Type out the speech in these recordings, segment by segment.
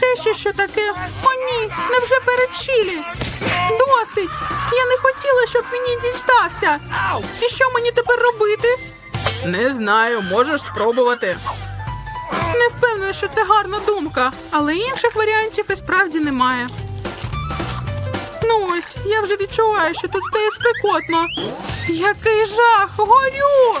Це ще що таке? О, ні, невже перед чилі? Досить! Я не хотіла, щоб мені дістався. І що мені тепер робити? Не знаю, можеш спробувати. Не впевнена, що це гарна думка, але інших варіантів і справді немає. Ну ось, я вже відчуваю, що тут стає спекотно. Який жах! Горю!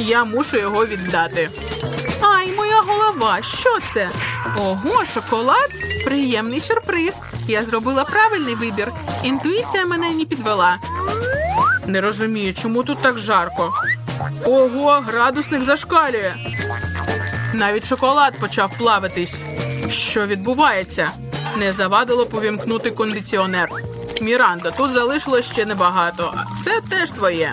Я мушу його віддати. Ай, моя голова, що це? Ого, шоколад? Приємний сюрприз. Я зробила правильний вибір. Інтуїція мене не підвела. Не розумію, чому тут так жарко. Ого, градусник зашкалює. Навіть шоколад почав плавитись. Що відбувається? Не завадило повімкнути кондиціонер. Міранда, тут залишилось ще небагато. Це теж твоє.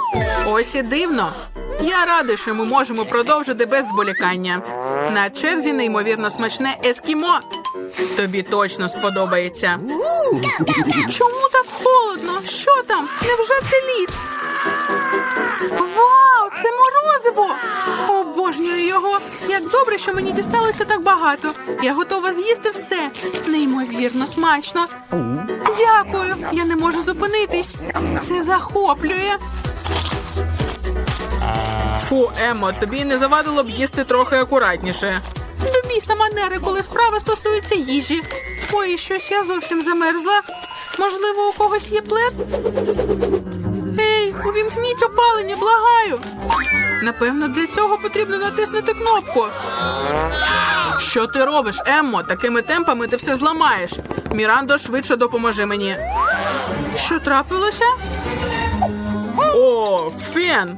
Ось і дивно. Я радий, що ми можемо продовжити без зволікання. На черзі неймовірно смачне ескімо. Тобі точно сподобається. Чому так холодно? Що там? Невже це лід? Вау, це морозиво! Обожнюю його. Як добре, що мені дісталося так багато. Я готова з'їсти все. Неймовірно смачно. Дякую. Я не можу зупинитись. Це захоплює. Фу, Емо, тобі не завадило б їсти трохи акуратніше. До біса манери, коли справа стосується їжі. Ой, щось я зовсім замерзла. Можливо, у когось є плед? Ей, увімкніть опалення, благаю. Напевно, для цього потрібно натиснути кнопку. Що ти робиш, Еммо? Такими темпами ти все зламаєш. Мірандо, швидше допоможи мені. Що трапилося? О, фен!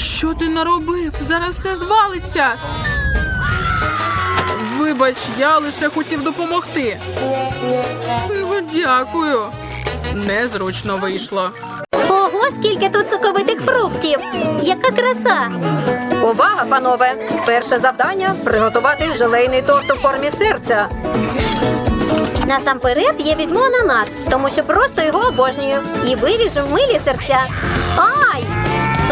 Що ти наробив? Зараз все звалиться. Вибач, я лише хотів допомогти. Ну, дякую. Незручно вийшло. Ого, скільки тут соковитих фруктів! Яка краса! Увага, панове! Перше завдання приготувати желейний торт у формі серця. Насамперед я візьму ананас, тому що просто його обожнюю. І виріжу в милі серця. Ай!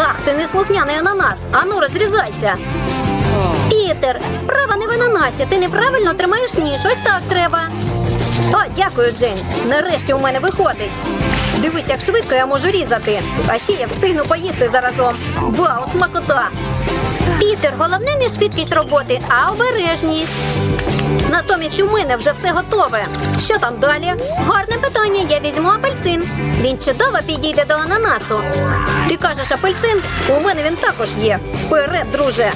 Ах, ти неслухняний ананас! Ану, розрізайся. Пітер, справа не в ананасі. Ти неправильно тримаєш ніж. Ось так треба. О, дякую, Джейн. Нарешті у мене виходить. Дивись, як швидко я можу різати. А ще я встигну поїсти заразом. Вау, смакота! Пітер, головне не швидкість роботи, а обережність. Натомість у мене вже все готове. Що там далі? Гарне питання. Я візьму апельсин. Він чудово підійде до ананасу. Ти кажеш апельсин? У мене він також є. Вперед, друже.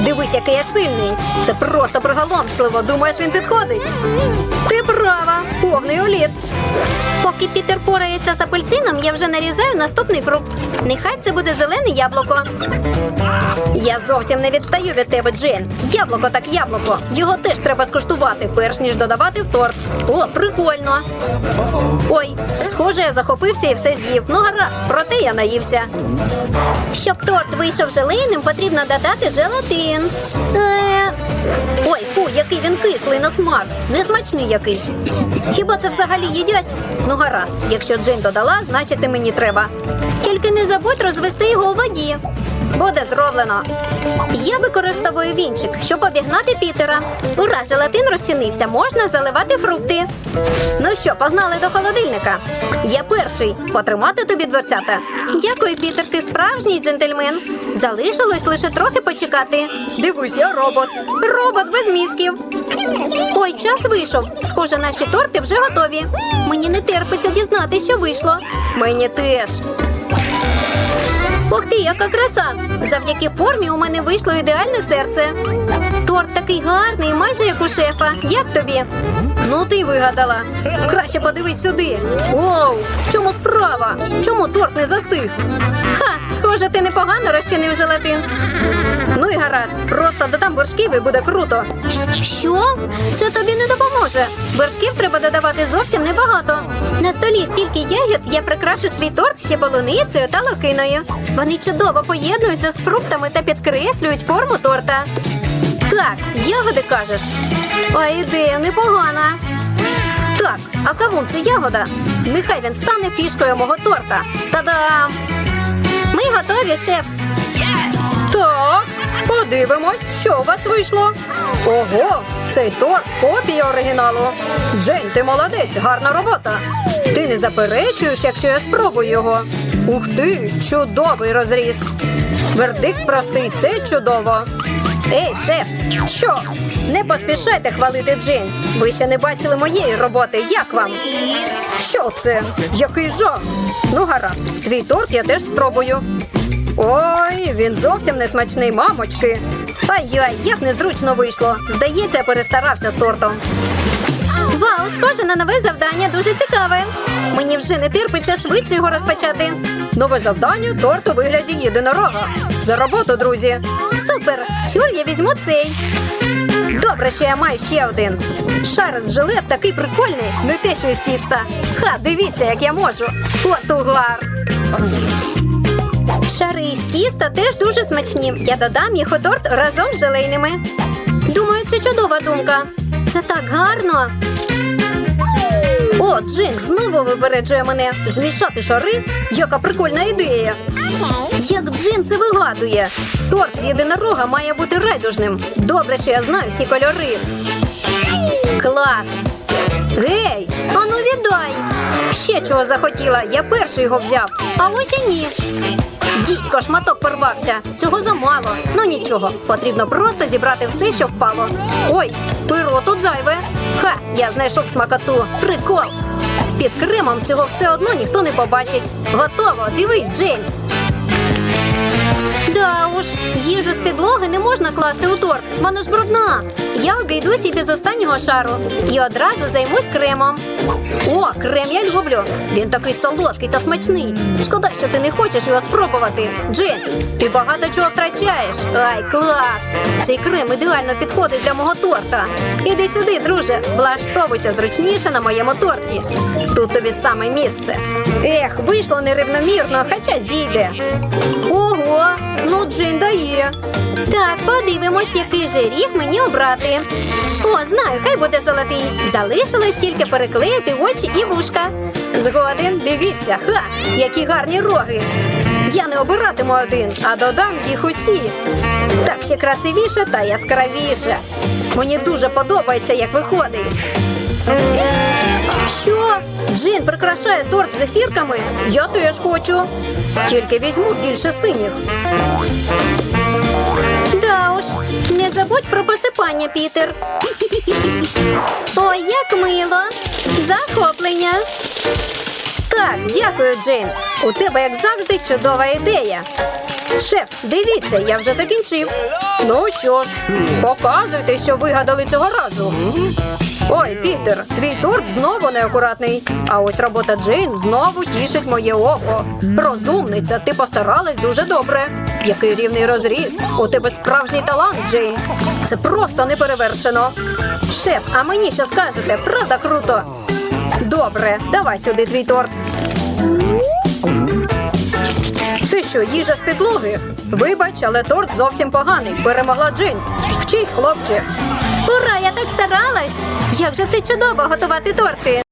Дивись, який я сильний. Це просто приголомшливо. Думаєш, він підходить? Ти права, повний уліт. Поки Пітер порається з апельсином, я вже нарізаю наступний фрукт. Нехай це буде зелене яблуко. Я зовсім не відстаю від тебе, Джейн. Яблуко так яблуко. Його теж треба скуштувати, перш ніж додавати в торт. О, прикольно. Ой, схоже, я захопився і все з'їв. Ну гаразд, проте я наївся. Щоб торт вийшов желейним, потрібно додати желатин. Е... Ой, фу, який він кислий на смак. Несмачний якийсь. Хіба це взагалі їдять? Ну гаразд, якщо джин додала, значить і мені треба. Тільки не забудь розвести його. Буде зроблено. Я використовую вінчик, щоб обігнати Пітера. Ура, желатин розчинився, можна заливати фрукти. Ну що, погнали до холодильника. Я перший. Потримати тобі дверцята. Дякую, Пітер, ти справжній джентльмен. Залишилось лише трохи почекати. Дивись, я робот. Робот без мізків. Ой, час вийшов. Схоже, наші торти вже готові. Мені не терпиться дізнати, що вийшло. Мені теж. Ух ти, яка краса! Завдяки формі у мене вийшло ідеальне серце. торт такий гарний, майже як у шефа. Як тобі? Ну, ти вигадала. Краще подивись сюди. Оу, в чому справа? Чому торт не застиг? Схоже, ти непогано розчинив желатин. Ну і гаразд, просто додам вершків і буде круто. Що? Це тобі не допоможе. Вершків треба додавати зовсім небагато. На столі стільки ягід я прикрашу свій торт ще полуницею та локиною. Вони чудово поєднуються з фруктами та підкреслюють форму торта. Так, ягоди кажеш. А ідея непогана. Так, а кавун це ягода. Нехай він стане фішкою мого торта. Та-дам! Ми готові, шеф. Так, подивимось, що у вас вийшло. Ого, цей торт копія оригіналу. Джейн, ти молодець, гарна робота. Ти не заперечуєш, якщо я спробую його. Ух ти, чудовий розріз. Вердикт простий, це чудово. Ей, шеф, що? Не поспішайте хвалити Джейн. Ви ще не бачили моєї роботи. Як вам? Що це? Який жах? Ну, гаразд, твій торт я теж спробую. Ой, він зовсім не смачний, мамочки. Ай-яй, як незручно вийшло. Здається, я перестарався з тортом. Вау, схоже на нове завдання, дуже цікаве. Мені вже не терпиться швидше його розпочати. Нове завдання торт у вигляді єдинорога. За роботу, друзі. Супер! Чур, я візьму цей. Добре, що я маю ще один. Шар з жилет такий прикольний, не те, що із тіста. Ха, дивіться, як я можу. От угар. Шари із тіста теж дуже смачні. Я додам їх у торт разом з желейними. Думаю, це чудова думка. Це так гарно. О, Джин знову випереджує мене. Змішати шари? Яка прикольна ідея. Як Джин це вигадує. Торт з єдинорога має бути райдужним. Добре, що я знаю всі кольори. Клас. Гей, ану віддай. Ще чого захотіла, я перший його взяв. А ось і ні. Дідько, шматок порвався. Цього замало. Ну нічого, потрібно просто зібрати все, що впало. Ой, перо тут зайве. Ха, я знайшов смакоту. Прикол. Під кремом цього все одно ніхто не побачить. Готово, дивись, Джейн. Да уж, їжу з підлоги не можна класти у торт. Вона ж брудна. Я обійдусь і без останнього шару. І одразу займусь кремом. О, крем я люблю. Він такий солодкий та смачний. Шкода, що ти не хочеш його спробувати. Джин, ти багато чого втрачаєш. Ай, клас! Цей крем ідеально підходить для мого торта. Іди сюди, друже. Влаштовуйся зручніше на моєму торті. Тут тобі саме місце. Ех, вийшло нерівномірно, хоча зійде. Ого, ну Джин дає. Так, подивимось, який же ріг мені обрати. О, знаю, хай буде золотий. Залишилось тільки переклеїти очі і вушка. Згоден, дивіться, ха, які гарні роги. Я не обиратиму один, а додам їх усі. Так ще красивіше та яскравіше. Мені дуже подобається, як виходить. Що? Джин прикрашає торт зефірками? Я теж хочу. Тільки візьму більше синіх. Да уж, не забудь про посипання, Пітер. Ой, як мило. Захоплення. Так, дякую, Джейн. У тебе, як завжди, чудова ідея. Шеф, дивіться, я вже закінчив. Ну що ж, показуйте, що вигадали цього разу. Ой, Пітер, твій торт знову неакуратний. А ось робота Джейн знову тішить моє око. Розумниця, ти постаралась дуже добре. Який рівний розріз. У тебе справжній талант, Джейн. Це просто неперевершено. Шеф, а мені що скажете? Правда круто? Добре, давай сюди твій торт. Це що, їжа з підлоги? Вибач, але торт зовсім поганий. Перемогла Джин. Вчись, хлопче. Так старалась! Як же це чудово готувати торти!